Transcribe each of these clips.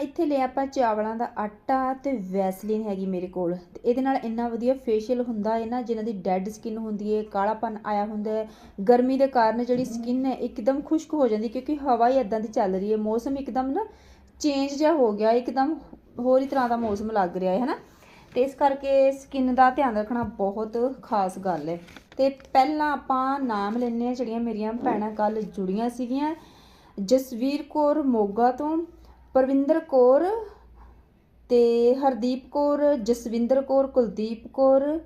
ਇੱਥੇ ਲਿਆ ਆਪਾਂ ਚਾਵਲਾਂ ਦਾ ਆਟਾ ਤੇ ਵੈਸਲੀਨ ਹੈਗੀ ਮੇਰੇ ਕੋਲ। ਤੇ ਇਹਦੇ ਨਾਲ ਇੰਨਾ ਵਧੀਆ ਫੇਸ਼ੀਅਲ ਹੁੰਦਾ ਹੈ ਨਾ, ਜਿਨ੍ਹਾਂ ਦੀ ਡੈੱਡ ਸਕਿਨ ਹੁੰਦੀ ਹੈ, ਕਾਲਾਪਨ ਆਇਆ ਹੁੰਦਾ ਹੈ, ਗਰਮੀ ਦੇ ਕਾਰਨ ਜਿਹੜੀ ਸਕਿਨ ਹੈ, ਇੱਕਦਮ ਖੁਸ਼ਕ ਹੋ ਜਾਂਦੀ ਕਿਉਂਕਿ ਹਵਾ ਹੀ ਇਦਾਂ ਦੀ ਚੱਲ ਰਹੀ ਹੈ, ਮੌਸਮ ਇੱਕਦਮ ਨਾ ਚੇਂਜ ਜਿਹਾ ਹੋ ਗਿਆ, ਇੱਕਦਮ ਹੋਰ ਹੀ ਤਰ੍ਹਾਂ ਦਾ ਮੌਸਮ ਲੱਗ ਰਿਹਾ ਹੈ, ਹਨਾ? ਤੇ ਇਸ ਕਰਕੇ ਸਕਿਨ ਦਾ ਧਿਆਨ ਰੱਖਣਾ ਬਹੁਤ ਖਾਸ ਗੱਲ ਹੈ। ਤੇ ਪਹਿਲਾਂ ਆਪਾਂ ਨਾਮ ਲੈਣੇ ਆ ਜਿਹੜੀਆਂ ਮੇਰੀਆਂ ਭੈਣਾਂ ਕੱਲ ਜੁੜੀਆਂ ਸੀਗੀਆਂ, ਜਸਵੀਰ ਕੌਰ ਮੋਗਾ ਤੋਂ। ਪਰਵਿੰਦਰ ਕੌਰ ਤੇ ਹਰਦੀਪ ਕੌਰ, ਜਸਵਿੰਦਰ ਕੌਰ, ਕੁਲਦੀਪ ਕੌਰ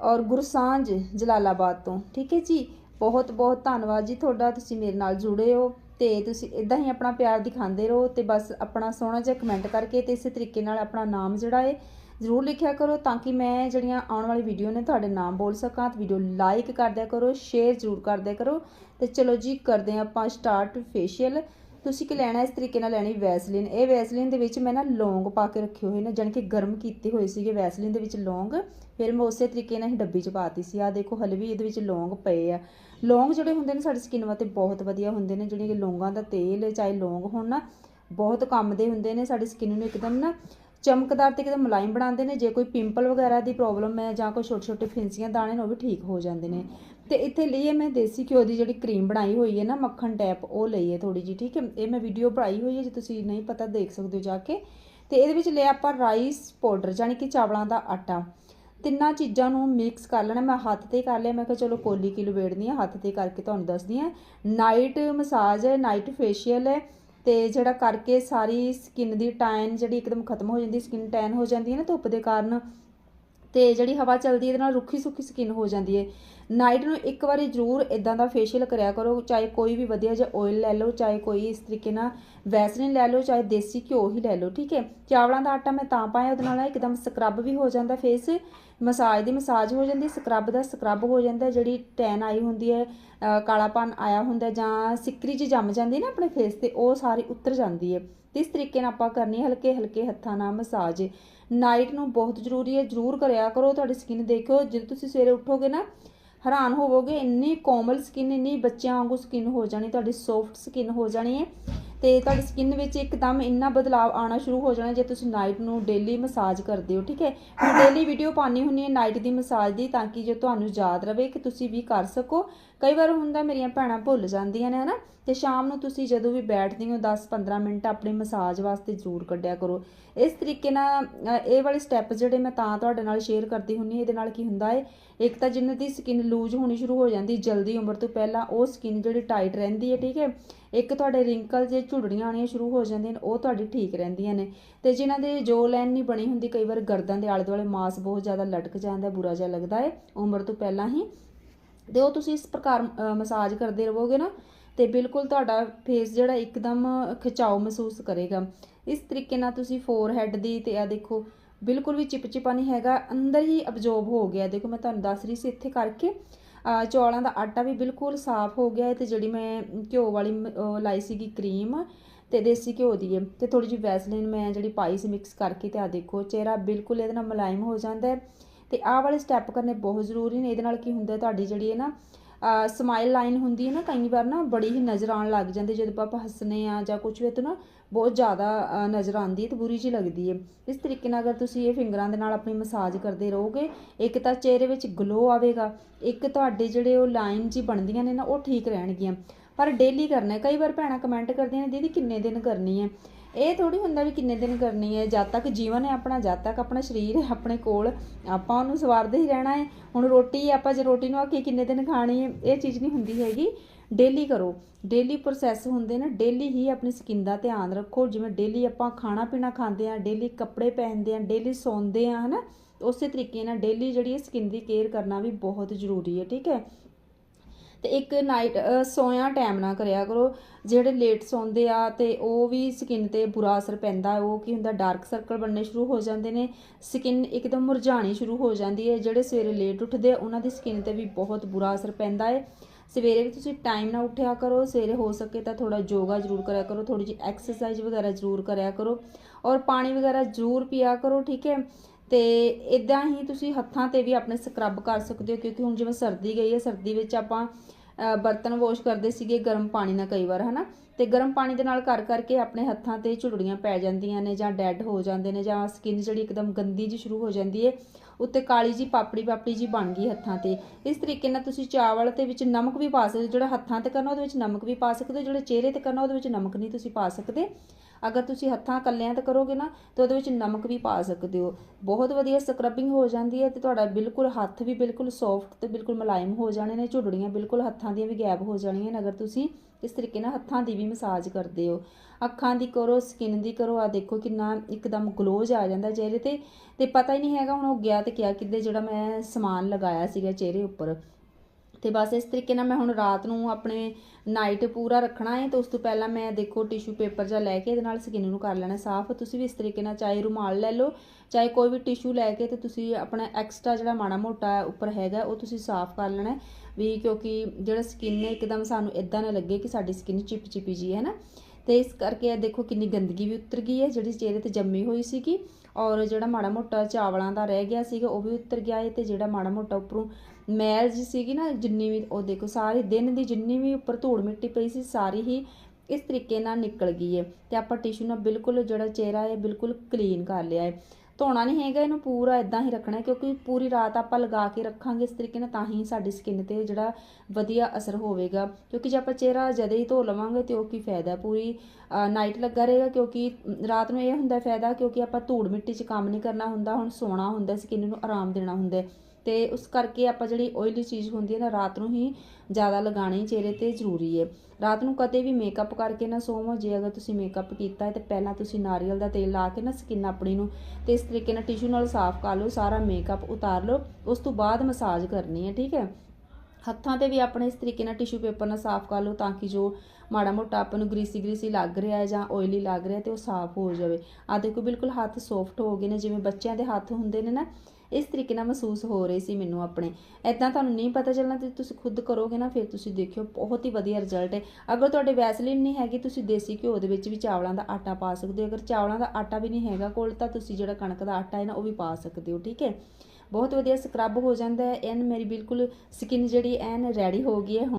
ਔਰ ਗੁਰਸਾਂਝ ਜਲਾਲਾਬਾਦ ਤੋਂ। ਠੀਕ ਹੈ ਜੀ? ਬਹੁਤ ਬਹੁਤ ਧੰਨਵਾਦ ਜੀ ਤੁਹਾਡਾ। ਤੁਸੀਂ ਮੇਰੇ ਨਾਲ ਜੁੜੇ ਹੋ ਤੇ ਤੁਸੀਂ ਇਦਾਂ ਹੀ ਆਪਣਾ ਪਿਆਰ ਦਿਖਾਉਂਦੇ ਰਹੋ ਤੇ ਬਸ ਆਪਣਾ ਸੋਹਣਾ ਜਿਹਾ ਕਮੈਂਟ ਕਰਕੇ ਤੇ ਇਸੇ ਤਰੀਕੇ ਨਾਲ ਆਪਣਾ ਨਾਮ ਜਿਹੜਾ ਹੈ ਜ਼ਰੂਰ ਲਿਖਿਆ ਕਰੋ ਤਾਂ ਕਿ ਮੈਂ ਜਿਹੜੀਆਂ ਆਉਣ ਵਾਲੀ ਵੀਡੀਓ ਨੇ ਤੁਹਾਡੇ ਨਾਮ ਬੋਲ ਸਕਾਂ। ਤੇ ਵੀਡੀਓ ਲਾਈਕ ਕਰ ਦਿਆ ਕਰੋ ਸ਼ੇਅਰ ਜ਼ਰੂਰ ਕਰ ਦਿਆ ਕਰੋ। ਤੇ ਚਲੋ ਜੀ, ਕਰਦੇ ਹਾਂ ਆਪਾਂ ਸਟਾਰਟ ਫੇਸ਼ੀਅਲ ਤੁਸੀਂ ਕੀ ਲੈਣਾ ਇਸ ਤਰੀਕੇ ਨਾਲ ਲੈਣੀ ਵੈਸਲੀਨ ਇਹ ਵੈਸਲੀਨ ਦੇ ਵਿੱਚ ਮੈਂ ਨਾ ਲੌਂਗ ਪਾ ਕੇ ਰੱਖੇ ਹੋਏ ਨੇ, ਜਾਣੀ ਕਿ ਗਰਮ ਕੀਤੇ ਹੋਏ ਸੀਗੇ ਵੈਸਲੀਨ ਦੇ ਵਿੱਚ ਲੌਂਗ। ਫਿਰ ਮੈਂ ਉਸੇ ਤਰੀਕੇ ਨਾਲ ਹੀ ਡੱਬੀ 'ਚ ਪਾਤੀ ਸੀ। ਆ ਦੇਖੋ, ਹਲੇ ਵੀ ਇਹਦੇ ਵਿੱਚ ਲੌਂਗ ਪਏ ਆ। ਲੌਂਗ ਜਿਹੜੇ ਹੁੰਦੇ ਨੇ ਸਾਡੀ ਸਕਿਨ ਵਾਸਤੇ ਬਹੁਤ ਵਧੀਆ ਹੁੰਦੇ ਨੇ, ਜਿਹੜੀਆਂ ਕਿ ਲੌਂਗਾਂ ਦਾ ਤੇਲ ਚਾਹੇ ਲੌਂਗ ਹੋਣ ਨਾ, ਬਹੁਤ ਕੰਮ ਦੇ ਹੁੰਦੇ ਨੇ। ਸਾਡੀ ਸਕਿਨ ਨੂੰ ਇੱਕਦਮ ਨਾ ਚਮਕਦਾਰ ਤੇ ਇੱਕਦਮ ਮੁਲਾਇਮ ਬਣਾਉਂਦੇ ਨੇ। ਜੇ ਕੋਈ ਪਿੰਪਲ ਵਗੈਰਾ ਦੀ ਪ੍ਰੋਬਲਮ ਹੈ ਜਾਂ ਕੋਈ ਛੋਟੇ ਛੋਟੇ ਫਿੰਸੀਆਂ, ਦਾਣੇ ਨੇ, ਉਹ ਵੀ ਠੀਕ ਹੋ ਜਾਂਦੇ ਨੇ। ਤੇ ਇੱਥੇ ਲਈ ਹੈ, ਮੈਂ ਦੇਸੀ ਘਿਓ ਦੀ ਜਿਹੜੀ ਕਰੀਮ ਬਣਾਈ ਹੋਈ ਹੈ ਨਾ, ਮੱਖਣ ਟੈਪ ਉਹ ਲਈ ਹੈ ਥੋੜੀ ਜੀ ਠੀਕ ਹੈ? ਇਹ ਮੈਂ ਵੀਡੀਓ ਬਣਾਈ ਹੋਈ ਹੈ, ਜੇ ਤੁਸੀਂ ਨਹੀਂ ਪਤਾ ਦੇਖ ਸਕਦੇ ਹੋ ਜਾ ਕੇ। ਤੇ ਇਹਦੇ ਵਿੱਚ ਲਿਆ ਆਪਾਂ ਰਾਈਸ ਪਾਊਡਰ ਜਾਨੀ ਕਿ ਚਾਵਲਾਂ ਦਾ ਆਟਾ। ਤਿੰਨਾਂ ਚੀਜ਼ਾਂ ਨੂੰ ਮਿਕਸ ਕਰ ਲੈਣਾ, ਮੈਂ ਹੱਥ ਤੇ ਕਰ ਲਿਆ, ਮੈਂ ਕਿਹਾ ਚਲੋ ਕੋਲੀ ਕੀ ਲਵੇੜਨੀ ਆ ਹੱਥ ਤੇ ਕਰਕੇ ਤੁਹਾਨੂੰ ਦੱਸਦੀ ਆ ਨਾਈਟ ਮਸਾਜ ਹੈ ਨਾਈਟ ਫੇਸ਼ੀਅਲ ਹੈ, ਤੇ ਜਿਹੜਾ ਕਰਕੇ ਸਾਰੀ ਸਕਿਨ ਦੀ ਟੈਨ ਜਿਹੜੀ ਇੱਕਦਮ ਖਤਮ ਹੋ ਜਾਂਦੀ ਸਕਿਨ ਟੈਨ ਹੋ ਜਾਂਦੀ ਹੈ ਨਾ ਧੁੱਪ ਦੇ ਕਾਰਨ, ਤੇ ਜਿਹੜੀ ਹਵਾ ਚੱਲਦੀ ਇਹਦੇ ਨਾਲ ਰੁੱਖੀ ਸੁੱਖੀ ਸਕਿਨ ਹੋ ਜਾਂਦੀ ਹੈ। ਨਾਈਟ ਨੂੰ ਇੱਕ ਵਾਰੀ ਜ਼ਰੂਰ ਇਦਾਂ ਦਾ ਫੇਸ਼ੀਅਲ ਕਰਿਆ ਕਰੋ, ਚਾਹੇ ਕੋਈ ਵੀ ਵਧੀਆ ਜਿਹਾ ਆਇਲ ਲੈ ਲਓ, ਚਾਹੇ ਕੋਈ ਇਸ ਤਰੀਕੇ ਨਾਲ ਵੈਸਲਿਨ ਲੈ ਲਓ, ਚਾਹੇ ਦੇਸੀ ਘਿਓ ਹੀ ਲੈ ਲਓ, ਠੀਕ ਹੈ? ਚਾਵਲਾਂ ਦਾ ਆਟਾ ਮੈਂ ਤਾਂ ਪਾਇਆ, ਉਹਦੇ ਨਾਲ ਇੱਕਦਮ ਸਕਰਬ ਵੀ ਹੋ ਜਾਂਦਾ ਫੇਸ ਮਸਾਜ ਦੀ ਮਸਾਜ ਹੋ ਜਾਂਦੀ ਸਕਰਬ ਦਾ ਸਕਰਬ ਹੋ ਜਾਂਦਾ, ਜਿਹੜੀ ਟੈਨ ਆਈ ਹੁੰਦੀ ਹੈ ਕਾਲਾਪਨ ਆਇਆ ਹੁੰਦਾ ਜਾਂ ਸਿੱਕਰੀ ਜੀ ਜੰਮ ਜਾਂਦੀ ਨਾ ਆਪਣੇ ਫੇਸ ਤੇ, ਉਹ ਸਾਰੀ ਉਤਰ ਜਾਂਦੀ ਹੈ। ਤੇ ਇਸ ਤਰੀਕੇ ਨਾਲ ਆਪਾਂ ਕਰਨੀ ਹਲਕੇ ਹਲਕੇ ਹੱਥਾਂ ਨਾਲ ਮਸਾਜ ਨਾਈਟ ਨੂੰ ਬਹੁਤ ਜ਼ਰੂਰੀ ਹੈ, ਜ਼ਰੂਰ ਕਰਿਆ ਕਰੋ, ਤੁਹਾਡੀ ਸਕਿਨ ਦੇਖੋ ਜਦੋਂ ਤੁਸੀਂ ਸਵੇਰੇ ਉੱਠੋਗੇ ਨਾ ਹੈਰਾਨ ਹੋਵੋਗੇ, ਇੰਨੀ ਕੋਮਲ ਸਕਿਨ ਇੰਨੀ ਬੱਚਿਆਂ ਵਾਂਗੂ ਸਕਿਨ ਹੋ ਜਾਣੀ, ਤੁਹਾਡੀ ਸੌਫਟ ਸਕਿਨ ਹੋ ਜਾਣੀ ਹੈ। ਤੇ ਤੁਹਾਡੀ ਸਕਿਨ ਵਿੱਚ ਇੱਕਦਮ ਇੰਨਾ ਬਦਲਾਅ ਆਉਣਾ ਸ਼ੁਰੂ ਹੋ ਜਾਣਾ, ਜੇ ਤੁਸੀਂ ਨਾਈਟ ਨੂੰ ਡੇਲੀ ਮਸਾਜ ਕਰਦੇ ਹੋ, ਠੀਕ ਹੈ। ਮੈਂ ਡੇਲੀ ਵੀਡੀਓ ਪਾਣੀ ਹੁੰਦੀ ਹੈ ਨਾਈਟ ਦੀ ਮਸਾਜ ਦੀ, ਤਾਂ ਕਿ ਜੋ ਤੁਹਾਨੂੰ ਯਾਦ ਰਵੇ ਕਿ ਤੁਸੀਂ ਵੀ ਕਰ ਸਕੋ। ਕਈ ਵਾਰ ਹੁੰਦਾ ਮੇਰੀਆਂ ਭੈਣਾਂ ਭੁੱਲ ਜਾਂਦੀਆਂ ਨੇ, ਹਨਾ? ਤੇ ਸ਼ਾਮ ਨੂੰ ਤੁਸੀਂ ਜਦੋਂ ਵੀ ਬੈਠਦੇ ਹੋ 10-15 ਮਿੰਟ ਆਪਣੇ ਮਸਾਜ ਵਾਸਤੇ ਜ਼ਰੂਰ ਕੱਢਿਆ ਕਰੋ। ਇਸ ਤਰੀਕੇ ਨਾਲ ਇਹ ਵਾਲੇ ਸਟੈਪ ਜਿਹੜੇ ਮੈਂ ਤਾਂ ਤੁਹਾਡੇ ਨਾਲ ਸ਼ੇਅਰ ਕਰਦੀ ਹੁੰਨੀ ਇਹਦੇ ਨਾਲ ਕੀ ਹੁੰਦਾ ਹੈ ਇੱਕ ਤਾਂ ਜਿਨ੍ਹਾਂ ਦੀ ਸਕਿਨ ਲੂਜ਼ ਹੋਣੀ ਸ਼ੁਰੂ ਹੋ ਜਾਂਦੀ, ਜਲਦੀ ਉਮਰ ਤੋਂ ਪਹਿਲਾਂ ਉਹ ਸਕਿਨ ਜਿਹੜੀ ਟਾਈਟ ਰਹਿੰਦੀ ਹੈ ਠੀਕ ਹੈ ਇੱਕ ਤੁਹਾਡੇ ਰਿੰਕਲ ਜੇ ਝੁਰੜੀਆਂ ਆਉਣੀਆਂ ਸ਼ੁਰੂ ਹੋ ਜਾਂਦੀਆਂ ਨੇ, ਉਹ ਤੁਹਾਡੀ ਠੀਕ ਰਹਿੰਦੀਆਂ ਨੇ। ਤੇ ਜਿਨ੍ਹਾਂ ਦੇ ਜੋ ਲਾਈਨ ਨਹੀਂ ਬਣੀ ਹੁੰਦੀ, ਕਈ ਵਾਰ ਗਰਦਨ ਦੇ ਆਲੇ ਦੁਆਲੇ ਮਾਸ ਬਹੁਤ ਜ਼ਿਆਦਾ ਲਟਕ ਜਾਂਦਾ, ਬੁਰਾ ਜਿਹਾ ਲੱਗਦਾ ਹੈ ਉਮਰ ਤੋਂ ਪਹਿਲਾਂ ਹੀ। ਤੇ ਉਹ ਤੁਸੀਂ ਇਸ ਪ੍ਰਕਾਰ ਮਸਾਜ ਕਰਦੇ ਰਹੋਗੇ ਨਾ, ਤੇ ਬਿਲਕੁਲ ਤੁਹਾਡਾ ਫੇਸ ਜਿਹੜਾ ਇੱਕਦਮ ਖਿਚਾਓ ਮਹਿਸੂਸ ਕਰੇਗਾ। ਇਸ ਤਰੀਕੇ ਨਾਲ ਤੁਸੀਂ ਫੋਰਹੈਡ ਦੀ ਤੇ ਆ ਦੇਖੋ, ਬਿਲਕੁਲ ਵੀ ਚਿਪਚਿਪਾ ਨਹੀਂ ਹੈਗਾ, ਅੰਦਰ ਹੀ ਅਬਜ਼ੋਰਬ ਹੋ ਗਿਆ। ਦੇਖੋ, ਮੈਂ ਤੁਹਾਨੂੰ ਦੱਸ ਰਹੀ ਸੀ ਇੱਥੇ ਕਰਕੇ ਚੌਲਾਂ ਦਾ ਆਟਾ ਵੀ ਬਿਲਕੁਲ ਸਾਫ਼ ਹੋ ਗਿਆ ਹੈ ਤੇ ਜਿਹੜੀ ਮੈਂ ਘਿਓ ਵਾਲੀ ਲਾਈ ਸੀਗੀ ਕਰੀਮ ਤੇ ਦੇਸੀ ਘਿਓ ਦੀ ਹੈ। ਤੇ ਥੋੜੀ ਜਿਹੀ ਵੈਸਲੀਨ ਮੈਂ ਜਿਹੜੀ ਪਾਈ ਸੀ ਮਿਕਸ ਕਰਕੇ ਤੇ ਆ ਦੇਖੋ, ਚਿਹਰਾ ਬਿਲਕੁਲ ਇਹਦੇ ਨਾਲ ਮੁਲਾਇਮ ਹੋ ਜਾਂਦਾ ਹੈ। ਤੇ ਆਹ ਵਾਲੇ ਸਟੈਪ ਕਰਨੇ ਬਹੁਤ ਜ਼ਰੂਰੀ ਨੇ। ਇਹਦੇ ਨਾਲ ਕੀ ਹੁੰਦਾ, ਤੁਹਾਡੀ ਜਿਹੜੀ ਹੈ ਨਾ ਸਮਾਈਲ ਲਾਈਨ ਹੁੰਦੀ ਹੈ ਨਾ, ਕਈ ਵਾਰ ਨਾ ਬੜੀ ਹੀ ਨਜ਼ਰ ਆਉਣ ਲੱਗ ਜਾਂਦੀ ਜਦੋਂ ਆਪਾਂ ਹੱਸਨੇ ਆ ਜਾਂ ਕੁਝ ਵੀ ਤਾਂ ਨਾ ਬਹੁਤ ਜ਼ਿਆਦਾ ਨਜ਼ਰ ਆਉਂਦੀ ਹੈ ਤੇ ਬੁਰੀ ਜਿਹੀ ਲੱਗਦੀ ਹੈ। ਇਸ ਤਰੀਕੇ ਨਾਲ ਅਗਰ ਤੁਸੀਂ ਇਹ ਫਿੰਗਰਾਂ ਦੇ ਨਾਲ ਆਪਣੀ ਮਸਾਜ ਕਰਦੇ ਰਹੋਗੇ, ਇੱਕ ਤਾਂ ਚਿਹਰੇ ਵਿੱਚ ਗਲੋ ਆਵੇਗਾ, ਇੱਕ ਤੁਹਾਡੇ ਜਿਹੜੇ ਉਹ ਲਾਈਨ ਜੀ ਬਣਦੀਆਂ ਨੇ ਨਾ, ਉਹ ਠੀਕ ਰਹਿਣਗੀਆਂ। ਪਰ ਡੇਲੀ ਕਰਨਾ ਕਈ ਵਾਰ ਭੈਣਾਂ ਕਮੈਂਟ ਕਰਦੀਆਂ ਨੇ, ਦੀਦੀ, ਕਿੰਨੇ ਦਿਨ ਕਰਨੀ ਹੈ? ਇਹ ਥੋੜੀ ਹੁੰਦਾ ਵੀ ਕਿੰਨੇ ਦਿਨ ਕਰਨੀ ਹੈ, ਜਦ ਤੱਕ ਜੀਵਨ ਹੈ ਆਪਣਾ, ਜਦ ਤੱਕ ਆਪਣਾ ਸਰੀਰ ਹੈ, ਆਪਣੇ ਕੋਲ, ਆਪਾਂ ਉਹਨੂੰ ਸਵਾਰਦੇ ਹੀ ਰਹਿਣਾ ਹੈ। ਹੁਣ ਰੋਟੀ ਆਪਾਂ ਜੇ ਰੋਟੀ ਨੂੰ ਆ ਕੇ ਕਿੰਨੇ ਦਿਨ ਖਾਣੀ ਹੈ, ਇਹ ਚੀਜ਼ ਨਹੀਂ ਹੁੰਦੀ ਹੈਗੀ। ਡੇਲੀ ਕਰੋ। ਡੇਲੀ ਪ੍ਰੋਸੈਸ ਹੁੰਦੇ ਨੇ, ਡੇਲੀ ਹੀ ਆਪਣੀ ਸਕਿਨ ਦਾ ਧਿਆਨ ਰੱਖੋ। ਜਿਵੇਂ ਡੇਲੀ ਆਪਾਂ ਖਾਣਾ ਪੀਣਾ ਖਾਂਦੇ ਆ ਡੇਲੀ ਕੱਪੜੇ ਪਹਿਨਦੇ ਆ ਡੇਲੀ ਸੌਂਦੇ ਆ ਹਨਾ। ਉਸੇ ਤਰੀਕੇ ਨਾਲ ਡੇਲੀ ਜਿਹੜੀ ਸਕਿਨ ਦੀ ਕੇਅਰ ਕਰਨਾ ਵੀ ਬਹੁਤ ਜ਼ਰੂਰੀ ਹੈ, ਠੀਕ ਹੈ। ਤੇ ਇੱਕ ਨਾਈਟ ਸੋਇਆ ਟਾਈਮ ਨਾ ਕਰਿਆ ਕਰੋ। ਜਿਹੜੇ ਲੇਟ ਸੌਂਦੇ ਆ ਤੇ ਉਹ ਵੀ ਸਕਿਨ ਤੇ ਬੁਰਾ ਅਸਰ ਪੈਂਦਾ ਉਹ ਕੀ ਹੁੰਦਾ ਡਾਰਕ ਸਰਕਲ ਬਣਨੇ ਸ਼ੁਰੂ ਹੋ ਜਾਂਦੇ ਨੇ। ਸਕਿਨ ਇੱਕਦਮ ਮੁਰਝਾਣੀ ਸ਼ੁਰੂ ਹੋ ਜਾਂਦੀ ਹੈ। ਜਿਹੜੇ ਸਵੇਰੇ ਲੇਟ ਉੱਠਦੇ ਆ, ਉਹਨਾਂ ਦੀ ਸਕਿਨ ਤੇ ਵੀ ਬਹੁਤ ਬੁਰਾ ਅਸਰ ਪੈਂਦਾ ਹੈ। ਸਵੇਰੇ ਵੀ ਤੁਸੀਂ ਟਾਈਮ ਨਾਲ ਉੱਠਿਆ ਕਰੋ। ਸਵੇਰੇ ਹੋ ਸਕੇ ਤਾਂ ਥੋੜਾ ਯੋਗਾ ਜ਼ਰੂਰ ਕਰਿਆ ਕਰੋ। ਥੋੜੀ ਜਿਹੀ ਐਕਸਰਸਾਈਜ਼ ਵਗੈਰਾ ਜ਼ਰੂਰ ਕਰਿਆ ਕਰੋ। ਔਰ ਪਾਣੀ ਵਗੈਰਾ ਜ਼ਰੂਰ ਪੀਆ ਕਰੋ, ਠੀਕ ਹੈ? ਤੇ ਇਦਾਂ ਹੀ ਤੁਸੀਂ ਹੱਥਾਂ ਤੇ ਵੀ ਆਪਣੇ ਸਕਰਬ ਕਰ ਸਕਦੇ ਹੋ, ਕਿਉਂਕਿ ਹੁਣ ਜਿਵੇਂ ਸਰਦੀ ਗਈ ਹੈ, ਸਰਦੀ ਵਿੱਚ ਆਪਾਂ ਬਰਤਨ ਵਾਸ਼ ਕਰਦੇ ਸੀਗੇ, ਗਰਮ ਪਾਣੀ ਨਾਲ ਕਈ ਵਾਰ, ਹਨਾ ਤੇ ਗਰਮ ਪਾਣੀ ਦੇ ਨਾਲ ਕਰ ਕਰਕੇ ਆਪਣੇ ਹੱਥਾਂ ਤੇ ਝੁਰੜੀਆਂ ਪੈ ਜਾਂਦੀਆਂ ਨੇ ਜਾਂ ਡੈੱਡ ਹੋ ਜਾਂਦੇ ਨੇ ਜਾਂ ਸਕਿਨ ਜਿਹੜੀ ਇੱਕਦਮ ਗੰਦੀ ਜੀ ਸ਼ੁਰੂ ਹੋ ਜਾਂਦੀ ਹੈ, ਉੱਤੇ ਕਾਲੀ ਜੀ ਪਾਪੜੀ ਪਾਪੜੀ ਜੀ ਬਣ ਗਈ ਹੱਥਾਂ ਤੇ ਇਸ ਤਰੀਕੇ ਨਾਲ ਤੁਸੀਂ ਚਾਵਲ ਤੇ ਵਿੱਚ ਨਮਕ ਵੀ ਪਾ ਸਕਦੇ ਹੋ। ਜਿਹੜਾ ਹੱਥਾਂ ਤੇ ਕਰਨਾ, ਉਹਦੇ ਵਿੱਚ ਨਮਕ ਵੀ ਪਾ ਸਕਦੇ ਹੋ, ਜਿਹੜਾ ਚਿਹਰੇ ਤੇ ਕਰਨਾ, ਉਹਦੇ ਵਿੱਚ ਨਮਕ ਨਹੀਂ ਤੁਸੀਂ ਪਾ ਸਕਦੇ ਅਗਰ ਤੁਸੀਂ ਹੱਥਾਂ ਕੱਲਿਆਂ ਤੇ ਕਰੋਗੇ ਨਾ, ਤਾਂ ਉਹਦੇ ਵਿੱਚ ਨਮਕ ਵੀ ਪਾ ਸਕਦੇ ਹੋ। ਬਹੁਤ ਵਧੀਆ ਸਕਰਬਿੰਗ ਹੋ ਜਾਂਦੀ ਹੈ ਤੇ ਤੁਹਾਡਾ ਬਿਲਕੁਲ ਹੱਥ ਵੀ ਬਿਲਕੁਲ ਸੌਫਟ ਤੇ ਬਿਲਕੁਲ ਮੁਲਾਇਮ ਹੋ ਜਾਣੇ ਨੇ ਝੁੱਡੜੀਆਂ ਬਿਲਕੁਲ ਹੱਥਾਂ ਦੀਆਂ ਵੀ ਗਾਇਬ ਹੋ ਜਾਣੀਆਂ ਨੇ, ਅਗਰ ਤੁਸੀਂ ਇਸ ਤਰੀਕੇ ਨਾਲ ਹੱਥਾਂ ਦੀ ਵੀ ਮਸਾਜ ਕਰਦੇ ਹੋ। ਅੱਖਾਂ ਦੀ ਕਰੋ ਸਕਿਨ ਦੀ ਕਰੋ ਆ ਦੇਖੋ ਕਿੰਨਾ ਇੱਕਦਮ ਗਲੋਜ ਆ ਜਾਂਦਾ ਚਿਹਰੇ ਤੇ। ਤੇ ਪਤਾ ਹੀ ਨਹੀਂ ਹੈਗਾ ਹੁਣ ਉਹ ਗਿਆ ਤੇ ਕਿਹਾ ਕਿੱਦੇ ਜਿਹੜਾ ਮੈਂ ਸਮਾਨ ਲਗਾਇਆ ਸੀਗਾ ਚਿਹਰੇ ਉੱਪਰ। ਤੇ ਬਸ ਇਸ ਤਰੀਕੇ ਨਾਲ ਮੈਂ ਹੁਣ ਰਾਤ ਨੂੰ ਆਪਣੇ ਨਾਈਟ ਪੂਰਾ ਰੱਖਣਾ ਹੈ ਤੇ ਉਸ ਤੋਂ ਪਹਿਲਾਂ ਮੈਂ ਦੇਖੋ ਟਿਸ਼ੂ ਪੇਪਰ ਜਾਂ ਲੈ ਕੇ ਇਹਦੇ ਨਾਲ ਸਕਿਨ ਨੂੰ ਕਰ ਲੈਣਾ ਸਾਫ਼। ਤੁਸੀਂ ਵੀ ਇਸ ਤਰੀਕੇ ਨਾਲ ਚਾਹੇ ਰੁਮਾਲ ਲੈ ਲਓ, ਚਾਹੇ ਕੋਈ ਵੀ ਟਿਸ਼ੂ ਲੈ ਕੇ ਤੇ ਤੁਸੀਂ ਆਪਣਾ ਐਕਸਟਰਾ ਜਿਹੜਾ ਮਾੜਾ ਮੋਟਾ ਉੱਪਰ ਹੈਗਾ ਉਹ ਤੁਸੀਂ ਸਾਫ਼ ਕਰ ਲੈਣਾ ਵੀ ਕਿਉਂਕਿ ਜਿਹੜਾ ਸਕਿਨ ਹੈ ਇੱਕਦਮ ਸਾਨੂੰ ਇਦਾਂ ਨਾ ਲੱਗੇ ਕਿ ਸਾਡੀ ਸਕਿਨ ਚਿਪ ਚਿਪੀ ਜੀ ਹੈ ਨਾ ਤੇ ਇਸ ਕਰਕੇ ਦੇਖੋ ਕਿੰਨੀ ਗੰਦਗੀ ਵੀ ਉਤਰ ਗਈ ਹੈ ਜਿਹੜੀ ਚਿਹਰੇ ਤੇ ਜੰਮੀ ਹੋਈ ਸੀਗੀ ਔਰ ਜਿਹੜਾ ਮਾੜਾ ਮੋਟਾ ਚਾਵਲਾਂ ਦਾ ਰਹਿ ਗਿਆ ਸੀਗਾ ਉਹ ਵੀ ਉਤਰ ਗਿਆ ਹੈ ਤੇ ਜਿਹੜਾ ਮਾੜਾ ਮੋਟਾ ਉੱਪਰੋਂ ਮੈਲ ਜੀ ਸੀਗੀ ਨਾ, ਜਿੰਨੀ ਵੀ, ਉਹ ਦੇਖੋ ਸਾਰੇ ਦਿਨ ਦੀ ਜਿੰਨੀ ਵੀ ਉੱਪਰ ਧੂੜ ਮਿੱਟੀ ਪਈ ਸੀ, ਸਾਰੀ ਹੀ ਇਸ ਤਰੀਕੇ ਨਾਲ ਨਿਕਲ ਗਈ ਹੈ ਤੇ ਆਪਾਂ ਟਿਸ਼ੂ ਨਾਲ ਬਿਲਕੁਲ ਜਿਹੜਾ ਚਿਹਰਾ ਹੈ ਬਿਲਕੁਲ ਕਲੀਨ ਕਰ ਲਿਆ ਹੈ ਧੋਣਾ ਨਹੀਂ ਹੈਗਾ, ਇਹਨੂੰ ਪੂਰਾ ਇਦਾਂ ਹੀ ਰੱਖਣਾ ਕਿਉਂਕਿ ਪੂਰੀ ਰਾਤ ਆਪਾਂ ਲਗਾ ਕੇ ਰੱਖਾਂਗੇ ਇਸ ਤਰੀਕੇ ਨਾਲ, ਤਾਂ ਹੀ ਸਾਡੀ ਸਕਿਨ ਤੇ ਜਿਹੜਾ ਵਧੀਆ ਅਸਰ ਹੋਵੇਗਾ। ਕਿਉਂਕਿ ਜੇ ਆਪਾਂ ਚਿਹਰਾ ਜਦੇ ਹੀ ਧੋ ਲਵਾਂਗੇ, ਤੇ ਉਹ ਕੀ ਫਾਇਦਾ? ਪੂਰੀ ਨਾਈਟ ਲੱਗਾ ਰਹੇਗਾ, ਕਿਉਂਕਿ ਰਾਤ ਨੂੰ ਇਹ ਹੁੰਦਾ ਫਾਇਦਾ, ਕਿਉਂਕਿ ਆਪਾਂ ਧੂੜ ਮਿੱਟੀ 'ਚ ਕੰਮ ਨਹੀਂ ਕਰਨਾ ਹੁੰਦਾ, ਹੁਣ ਸੋਣਾ ਹੁੰਦਾ, ਸਕਿਨ ਨੂੰ ਆਰਾਮ ਦੇਣਾ ਹੁੰਦਾ ਤੇ ਉਸ ਕਰਕੇ ਆਪਾਂ ਜਿਹੜੀ ਆਇਲੀ ਚੀਜ਼ ਹੁੰਦੀ ਹੈ ਨਾ, ਰਾਤ ਨੂੰ ਹੀ ਜ਼ਿਆਦਾ ਲਗਾਣੀ ਚਿਹਰੇ ਤੇ ਜ਼ਰੂਰੀ ਹੈ। ਰਾਤ ਨੂੰ ਕਦੇ ਵੀ ਮੇਕਅਪ ਕਰਕੇ ਨਾ ਸੋਵੋ। ਜੇ ਅਗਰ ਤੁਸੀਂ ਮੇਕਅਪ ਕੀਤਾ ਹੈ, ਤੇ ਪਹਿਲਾਂ ਤੁਸੀਂ ਨਾਰੀਅਲ ਦਾ ਤੇਲ ਲਾ ਕੇ ਨਾ ਸਕਿਨ ਆਪਣੀ ਨੂੰ ਤੇ ਇਸ ਤਰੀਕੇ ਨਾਲ ਟਿਸ਼ੂ ਨਾਲ ਸਾਫ਼ ਕਰ ਲਓ, ਸਾਰਾ ਮੇਕਅਪ ਉਤਾਰ ਲਓ। ਉਸ ਤੋਂ ਬਾਅਦ ਮਸਾਜ ਕਰਨੀ ਹੈ, ਠੀਕ ਹੈ? ਹੱਥਾਂ ਤੇ ਵੀ ਆਪਣੇ ਇਸ ਤਰੀਕੇ ਨਾਲ ਟਿਸ਼ੂ ਪੇਪਰ ਨਾਲ ਸਾਫ਼ ਕਰ ਲਓ, ਤਾਂ ਕਿ ਜੋ ਮਾੜਾ ਮੋਟਾ ਆਪਾਂ ਨੂੰ ਗਰੀਸੀ ਗਰੀਸੀ ਲੱਗ ਰਿਹਾ ਹੈ ਜਾਂ ਆਇਲੀ ਲੱਗ ਰਿਹਾ ਤੇ ਉਹ ਸਾਫ਼ ਹੋ ਜਾਵੇ। ਆ ਦੇਖੋ, ਬਿਲਕੁਲ ਹੱਥ ਸੌਫਟ ਹੋ ਗਏ ਨੇ। ਜਿਵੇਂ ਬੱਚਿਆਂ ਦੇ ਹੱਥ ਹੁੰਦੇ ਨੇ ਨਾ ਇਸ ਤਰੀਕੇ ਨਾਲ ਮਹਿਸੂਸ ਹੋ ਰਹੇ ਸੀ ਮੈਨੂੰ ਆਪਣੇ। ਐਦਾਂ ਤੁਹਾਨੂੰ ਨਹੀਂ ਪਤਾ ਚੱਲਣਾ ਤੇ ਤੁਸੀਂ ਖੁਦ ਕਰੋਗੇ ਨਾ, ਫਿਰ ਤੁਸੀਂ ਦੇਖਿਓ, ਬਹੁਤ ਹੀ ਵਧੀਆ ਰਿਜ਼ਲਟ ਹੈ। ਅਗਰ ਤੁਹਾਡੇ ਵੈਸਲੀਨ ਨਹੀਂ ਹੈਗੀ, ਤੁਸੀਂ ਦੇਸੀ ਘਿਓ ਦੇ ਵਿੱਚ ਵੀ ਚਾਵਲਾਂ ਦਾ ਆਟਾ ਪਾ ਸਕਦੇ ਹੋ। ਅਗਰ ਚਾਵਲਾਂ ਦਾ ਆਟਾ ਵੀ ਨਹੀਂ ਹੈਗਾ ਕੋਲ, ਤਾਂ ਤੁਸੀਂ ਜਿਹੜਾ ਕਣਕ ਦਾ ਆਟਾ ਹੈ ਨਾ, ਉਹ ਵੀ ਪਾ ਸਕਦੇ ਹੋ, ਠੀਕ ਹੈ? ਬਹੁਤ ਵਧੀਆ ਸਕਰਬ ਹੋ ਜਾਂਦਾ ਹੈ। ਐਨ ਮੇਰੀ ਬਿਲਕੁਲ ਸਕਿਨ ਜਿਹੜੀ ਐਨ ਰੈਡੀ ਹੋ ਗਈ ਹੈ। ਹੁਣ